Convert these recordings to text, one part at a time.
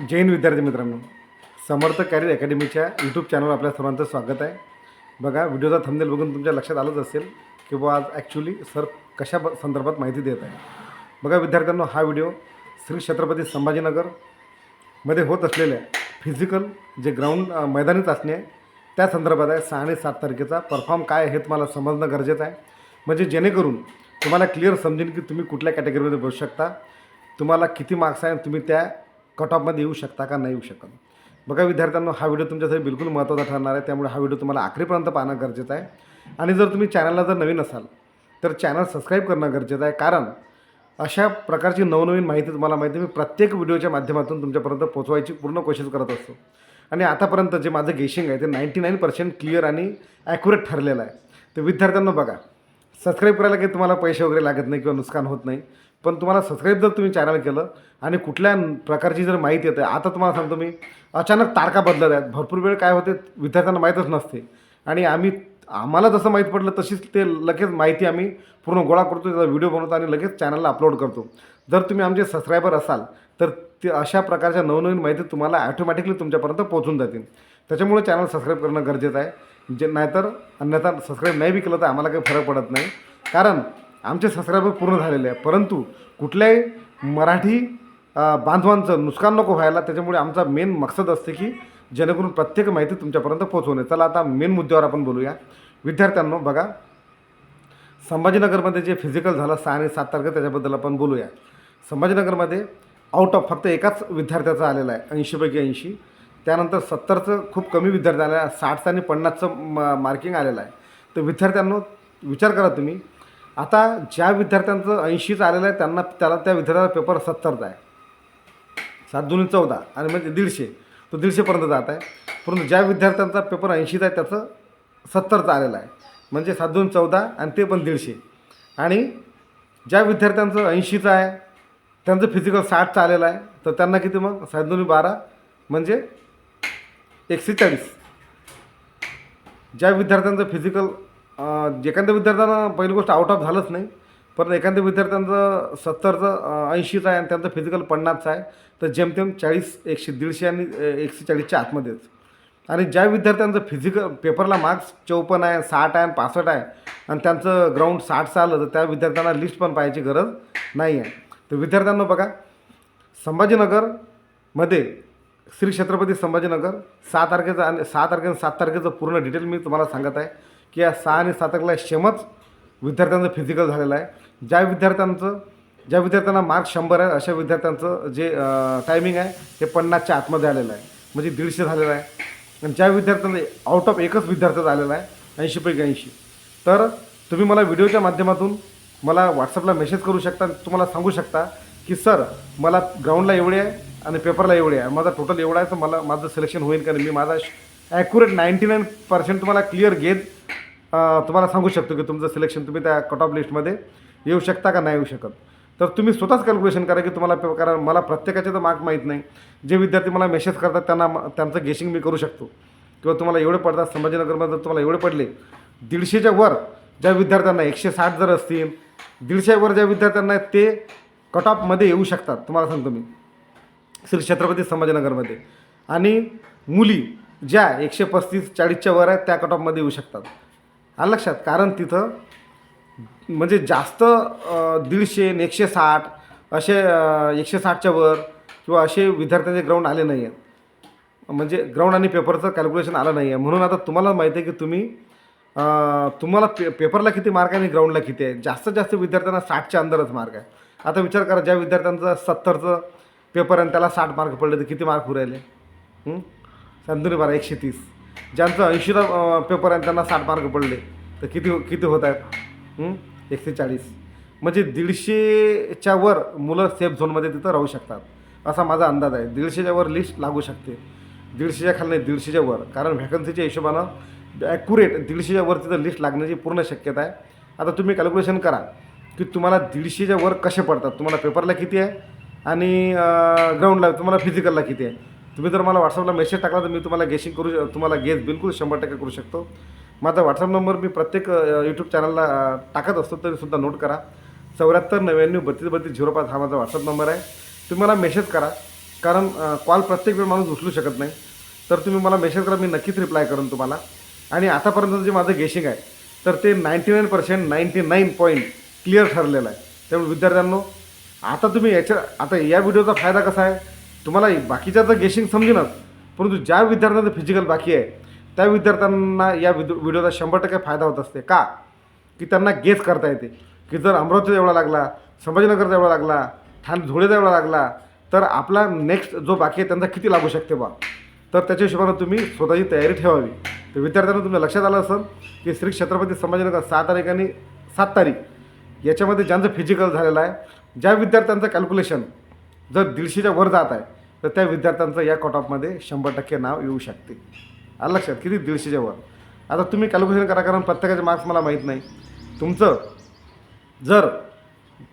जैन विद्यार्थी मित्रांनो. समर्थ carrier अकॅडमीच्या YouTube चॅनलवर आपल्या सर्वांचं स्वागत आहे. बघा व्हिडिओचा थंबनेल बघून तुमच्या लक्षात आलंच असेल की बुवा आज ॲक्च्युली सर कशा ब- संदर्भात माहिती देत आहे. बघा विद्यार्थ्यांनो हा व्हिडिओ श्री छत्रपती संभाजीनगरमध्ये होत असलेल्या फिजिकल जे ग्राउंड मैदानी चाचणी आहे त्या संदर्भात आहे. सहा आणि सात तारखेचा परफॉर्म काय आहे हे तुम्हाला समजणं गरजेचं आहे. म्हणजे जेणेकरून तुम्हाला क्लिअर समजेल की तुम्ही कुठल्या कॅटेगरीमध्ये बसू शकता. तुम्हाला किती मार्क्स आहे आणि तुम्ही त्या कट ऑफमध्ये येऊ शकता का? नाही येऊ शकत. बघा विद्यार्थ्यांना हा व्हिडिओ तुमच्यासाठी बिलकुल महत्त्वाचा ठरणार आहे. त्यामुळे हा व्हिडिओ तुम्हाला आखरीपर्यंत पाहणं गरजेचं आहे. आणि जर तुम्ही चॅनलला जर नवीन असाल तर चॅनल सबस्क्राईब करणं गरजेचं आहे. कारण अशा प्रकारची नवनवीन माहिती तुम्हाला माहिती मी प्रत्येक व्हिडिओच्या माध्यमातून तुमच्यापर्यंत पोहोचवायची पूर्ण कोशिश करत असतो. आणि आतापर्यंत जे माझं गेशिंग आहे ते नाईंटी नाईन पर्सेंट क्लिअर आणि ॲक्युरेट ठरलेलं आहे. तर विद्यार्थ्यांना बघा सबस्क्राईब करायला काही तुम्हाला पैसे वगैरे लागत नाही किंवा नुकसान होत नाही. पण तुम्हाला सबस्क्राईब जर तुम्ही चॅनल केलं आणि कुठल्या प्रकारची जर माहिती येते आता तुम्हाला सांगतो मी अचानक तारखा बदलत आहेत. भरपूर वेळ काय होते विद्यार्थ्यांना माहीतच नसते. आणि आम्ही आम्हाला जसं माहीत पडलं तशीच ते लगेच माहिती आम्ही पूर्ण गोळा करतो त्याचा व्हिडिओ बनवतो आणि लगेच चॅनलला अपलोड करतो. जर तुम्ही आमचे सबस्क्रायबर असाल तर ते अशा प्रकारच्या नवनवीन माहिती तुम्हाला ॲटोमॅटिकली तुमच्यापर्यंत पोहोचून जातील. त्याच्यामुळे चॅनल सबस्क्राईब करणं गरजेचं आहे. जे नाहीतर अन्यथा सबस्क्राईब नाही बी केलं तर आम्हाला काही फरक पडत नाही. कारण आमचे सबस्क्रायबर पूर्ण झालेले आहे. परंतु कुठल्याही मराठी बांधवांचं नुकसान नको व्हायला त्याच्यामुळे आमचा मेन मकसद असते की जेणेकरून प्रत्येक माहिती तुमच्यापर्यंत पोहोचवणे. चला आता मेन मुद्द्यावर आपण बोलूया. विद्यार्थ्यांनो बघा. संभाजीनगरमध्ये जे फिजिकल झालं सहा आणि सात तारखे त्याच्याबद्दल आपण बोलूया. संभाजीनगरमध्ये आउट ऑफ फक्त एकाच विद्यार्थ्याचं आलेलं आहे ऐंशीपैकी ऐंशी. त्यानंतर सत्तरचं खूप कमी विद्यार्थी आलेलं आहे साठचं आणि पन्नासचं म मार्किंग आलेलं आहे. तर विद्यार्थ्यांनो विचार करा तुम्ही. आता ज्या विद्यार्थ्यांचं ऐंशीचं आलेलं आहे त्यांना त्याला त्या विद्यार्थ्याचा पेपर सत्तरचा आहे. सात दोन्ही चौदा आणि म्हणजे दीडशे. तो दीडशेपर्यंत जात आहे. परंतु ज्या विद्यार्थ्यांचा पेपर ऐंशीचा आहे त्याचं सत्तरचा आलेला आहे. म्हणजे सात दोन चौदा आणि ते पण दीडशे. आणि ज्या विद्यार्थ्यांचं ऐंशीचं आहे त्यांचं फिजिकल साठचं आलेलं आहे तर त्यांना किती मग? सात दोन्ही बारा म्हणजे एकशे चाळीस. ज्या विद्यार्थ्यांचं फिजिकल एखाद्या विद्यार्थ्यांना पहिली गोष्ट आउट ऑफ झालंच नाही. पण एखाद्या विद्यार्थ्यांचं सत्तरचं ऐंशीचं आहे आणि त्यांचं फिजिकल पन्नासचं आहे. तर जेमतेम चाळीस एकशे दीडशे आणि एकशे चाळीसच्या आतमध्येच. आणि ज्या विद्यार्थ्यांचं फिजिकल पेपरला मार्क्स चौपन्न आहे साठ आहे आणि पासष्ट आहे आणि त्यांचं ग्राउंड साठचं आलं तर त्या विद्यार्थ्यांना लिस्ट पण पाहायची गरज नाही आहे. तर विद्यार्थ्यांना बघा संभाजीनगरमध्ये श्री छत्रपती संभाजीनगर सहा तारखेचं आणि सहा तारखे आणि सात तारखेचं पूर्ण डिटेल मी तुम्हाला सांगत आहे. की या सहा आणि सात तारखेला विद्यार्थ्यांचं फिजिकल झालेलं आहे. ज्या विद्यार्थ्यांचं ज्या विद्यार्थ्यांना मार्क शंभर आहे अशा विद्यार्थ्यांचं जे टायमिंग आहे ते पन्नासच्या आतमध्ये आलेलं आहे. म्हणजे दीडशे झालेलं आहे. आणि ज्या विद्यार्थ्यांना आउट ऑफ एकच विद्यार्थी झालेला आहे ऐंशीपैकी ऐंशी. तर तुम्ही मला व्हिडिओच्या माध्यमातून मला व्हॉट्सअपला मेसेज करू शकता आणि तुम्हाला सांगू शकता की सर मला ग्राउंडला एवढे आहे आणि पेपरला एवढे आहे. माझा टोटल एवढा आहे तर मला माझं सिलेक्शन होईल कारण मी माझा ॲक्युरेट नाईंटी नाईन पर्सेंट तुम्हाला क्लिअर घेत तुम्हाला सांगू शकतो की तुमचं सिलेक्शन तुम्ही त्या कट ऑफ लिस्टमध्ये येऊ शकता का नाही येऊ शकत. तर तुम्ही स्वतःच कॅल्क्युलेशन करा की तुम्हाला कारण मला प्रत्येकाचे तर मार्क माहीत नाही. जे विद्यार्थी मला मेसेज करतात त्यांना म- त्यांचं गेशिंग मी करू शकतो. किंवा तुम्हाला एवढे पडतात संभाजीनगरमध्ये जर तुम्हाला एवढे पडले दीडशेच्या वर ज्या विद्यार्थ्यांना एकशे साठ जर असतील दीडशेवर ज्या विद्यार्थ्यांना आहेत ते कट ऑफमध्ये येऊ शकतात. तुम्हाला सांगतो मी. श्री छत्रपती संभाजीनगरमध्ये. आणि मुली ज्या एकशे पस्तीस चाळीसच्या वर आहेत त्या कट ऑफमध्ये येऊ शकतात. आलं लक्षात? कारण तिथं म्हणजे जास्त दीडशे एकशे साठ असे एकशे साठच्या वर किंवा असे विद्यार्थ्यांचे ग्राउंड आले नाही आहेत म्हणजे ग्राउंड आणि पेपरचं कॅल्क्युलेशन आलं नाही आहे म्हणून आता तुम्हाला माहिती आहे की तुम्ही तुम्हाला पे पेपरला किती मार्क आहे आणि ग्राउंडला किती आहे? जास्तीत जास्त विद्यार्थ्यांना साठच्या अंदरच मार्क आहे. आता विचार करा ज्या विद्यार्थ्यांचं सत्तरचं पेपर आणि त्याला साठ मार्क पडले तर किती मार्क उरायले हं? सांगतो बारा एकशे तीस. ज्यांचं ऐंशीचा पेपर आहे त्यांना साठ मार्क पडले. तर किती किती होत आहेत? एकशे चाळीस. म्हणजे दीडशेच्या वर मुलं सेफ झोनमध्ये तिथं राहू शकतात. असा माझा अंदाज आहे. दीडशेच्या वर लिस्ट लागू शकते. दीडशेच्या खाली नाही दीडशेच्या वर. कारण व्हॅकन्सीच्या हिशोबानं ॲक्युरेट दीडशेच्या वर तिथं लिस्ट लागण्याची पूर्ण शक्यता आहे. आता तुम्ही कॅल्क्युलेशन करा की तुम्हाला दीडशेच्या वर कसे पडतात? तुम्हाला पेपरला किती आहे? आणि ग्राउंडला तुम्हाला फिजिकलला किती आहे? तुम्ही जर मला व्हॉट्सअपला मेसेज टाकला तर मी तुम्हाला गेसिंग करू तुम्हाला गेस बिलकुल शंभर टक्के करू शकतो. माझा व्हॉट्सअप नंबर मी प्रत्येक यूट्यूब चॅनलला टाकत असतो तरीसुद्धा नोट करा. चौऱ्याहत्तर नव्याण्णव बत्तीस बत्तीस झिरो पाच हा माझा व्हॉट्सअप नंबर आहे. तुम्ही मला मेसेज करा कारण कॉल प्रत्येक वेळ माणूस उचलू शकत नाही. तर तुम्ही मला मेसेज करा मी नक्कीच रिप्लाय करून तुम्हाला. आणि आतापर्यंत जे माझं गेशिंग आहे तर ते ninety nine percent ninety nine point clear ठरलेलं आहे. त्यामुळे विद्यार्थ्यांनो आता तुम्ही याच्या आता या व्हिडिओचा फायदा कसा आहे? तुम्हाला बाकीच्या तर गेशिंग समजेनच परंतु ज्या विद्यार्थ्यांचं फिजिकल बाकी आहे त्या विद्यार्थ्यांना या व्हिडिओ व्हिडिओचा शंभर टक्के फायदा होत असते. का? की त्यांना गेस करता येते. की जर अमरावतीचा एवढा लागला संभाजीनगरचा एवढा लागला ठाणे धुळेचा एवढा लागला तर आपला नेक्स्ट जो बाकी आहे त्यांचा किती लागू शकते बा? तर त्याच्या हिशोबानं तुम्ही स्वतःची तयारी ठेवावी. तर विद्यार्थ्यांना तुमच्या लक्षात आलं असेल की श्री छत्रपती संभाजीनगर सहा तारीख आणि सात तारीख याच्यामध्ये ज्यांचं फिजिकल झालेलं आहे ज्या विद्यार्थ्यांचं कॅल्क्युलेशन जर दीडशेच्या वर जात आहे तर त्या विद्यार्थ्यांचं या कट ऑफमध्ये शंभर टक्के नाव येऊ शकते. आलं लक्षात? किती दीडशेच्या वर आता तुम्ही कॅल्क्युलेशन करा कारण प्रत्येकाचे मार्क्स मला माहीत नाही. तुमचं जर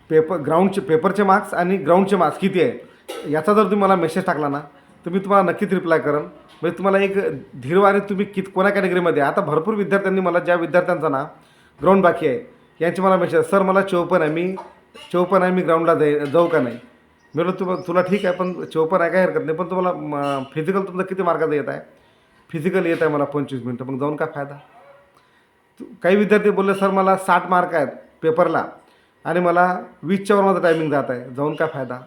पेपर ग्राउंडचे पेपरचे मार्क्स आणि ग्राउंडचे मार्क्स किती आहे याचा जर तुम्ही मला मेसेज टाकला ना तर मी तुम्हाला नक्कीच रिप्लाय करेन म्हणजे तुम्हाला एक धीरवाने तुम्ही कित कोणा कॅटेगरीमध्ये आहे? आता भरपूर विद्यार्थ्यांनी मला ज्या विद्यार्थ्यांचा ना ग्राउंड बाकी आहे यांची मला मेसेज सर मला चौपन आहे. मी चौपन आहे मी ग्राउंडला जाई जाऊ का नाही? मी बोललो तुला तुला ठीक आहे पण चोपर आहे काय हरकत नाही पण तुम्हाला फिजिकल तुमचं किती मार्काचं येत आहे? फिजिकल येत आहे मला पंचवीस मिनटं मग जाऊन काय फायदा? तू- काही विद्यार्थी बोलले सर मला साठ मार्क आहेत पेपरला आणि मला वीसच्या वर माझं टायमिंग जात आहे जाऊन काय फायदा?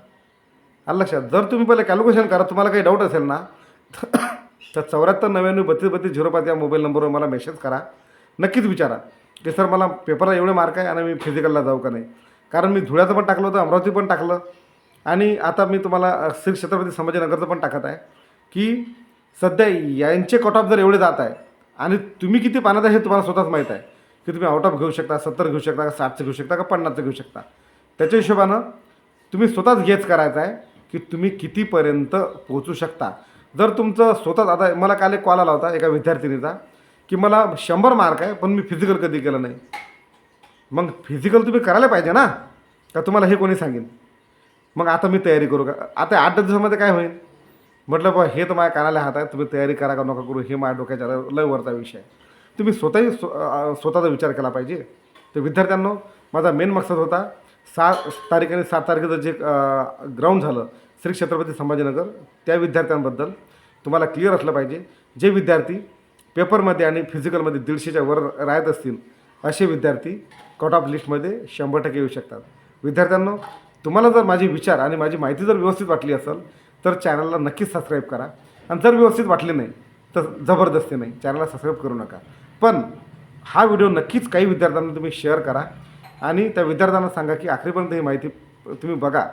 आलं लक्षात? जर तुम्ही पहिले कॅल्क्युलेशन करा तुम्हाला काही डाऊट असेल ना तर चौऱ्याहत्तर नव्याण्णव बत्तीस बत्तीस झिरो पाच या मोबाईल नंबरवर मला मेसेज करा. नक्कीच विचारा. की सर मला पेपरला एवढे मार्क आहे आणि मी फिजिकलला जाऊ का नाही? कारण मी धुळ्याचं पण टाकलं होतं अमरावती पण टाकलं. आणि आता मी तुम्हाला श्री छत्रपती संभाजीनगरचं पण टाकत आहे की सध्या यांचे कट ऑफ जर एवढे जात आहे आणि तुम्ही किती पाण्यात आहे हे तुम्हाला स्वतःच माहीत आहे की तुम्ही आउट ऑफ घेऊ शकता सत्तर घेऊ शकता का साठचं घेऊ शकता का पन्नासचं घेऊ शकता. त्याच्या हिशोबानं तुम्ही स्वतःच गेच करायचं आहे की तुम्ही कितीपर्यंत पोहोचू शकता. जर तुमचं स्वतःच आता मला काल एक कॉल आला होता एका विद्यार्थिनीचा की मला शंभर मार्क आहे पण मी फिजिकल कधी केलं नाही. मग फिजिकल तुम्ही करायला पाहिजे ना का तुम्हाला हे कोणी सांगेन मग आता मी तयारी करू का? आता आठ दिवसामध्ये काय होईल? म्हटलं बा हे तर माझ्या कानाला हात आहे तुम्ही तयारी करा का नका करू? हे माझ्या डोक्याच्या लय वरचा विषय आहे. तुम्ही स्वतःही स्व स्वतःचा विचार केला पाहिजे. तर विद्यार्थ्यांनो माझा मेन मकसद होता सात तारीख आणि सात तारखेचं जे ग्राउंड झालं श्री छत्रपती संभाजीनगर त्या विद्यार्थ्यांबद्दल तुम्हाला क्लिअर असलं पाहिजे. जे विद्यार्थी पेपरमध्ये आणि फिजिकलमध्ये दीडशेच्या वर राहत असतील असे विद्यार्थी कट ऑफ लिस्टमध्ये शंभर टक्के येऊ शकतात. विद्यार्थ्यांनो तुम्हाला जर माझे विचार आणि माझी माहिती जर व्यवस्थित वाटली असेल तर चॅनलला नक्कीच सबस्क्राईब करा. आणि जर व्यवस्थित वाटले नाही तर जबरदस्ती नाही. चॅनलला सबस्क्राईब करू नका. पण हा व्हिडिओ नक्कीच काही विद्यार्थ्यांना तुम्ही शेअर करा आणि त्या विद्यार्थ्यांना सांगा की आखरीपर्यंत ही माहिती तुम्ही बघा.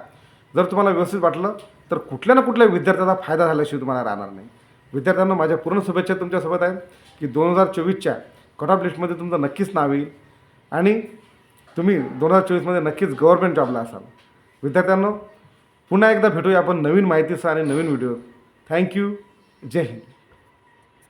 जर तुम्हाला व्यवस्थित वाटलं तर कुठल्या ना कुठल्या विद्यार्थ्याचा फायदा झाल्याशिवाय तुम्हाला राहणार नाही. विद्यार्थ्यांना माझ्या पूर्ण शुभेच्छा तुमच्यासोबत आहेत की दोन हजार चोवीसच्या कट ऑफ लिस्टमध्ये तुमचं नक्कीच नाव येईल आणि तुम्ही दोन हजार चोवीसमध्ये नक्कीच गव्हर्नमेंट जॉबला असाल. विद्यार्थ्यांनो पुन्हा एकदा भेटूया आपण नवीन माहितीसह आणि नवीन व्हिडिओ थँक्यू जय हिंद.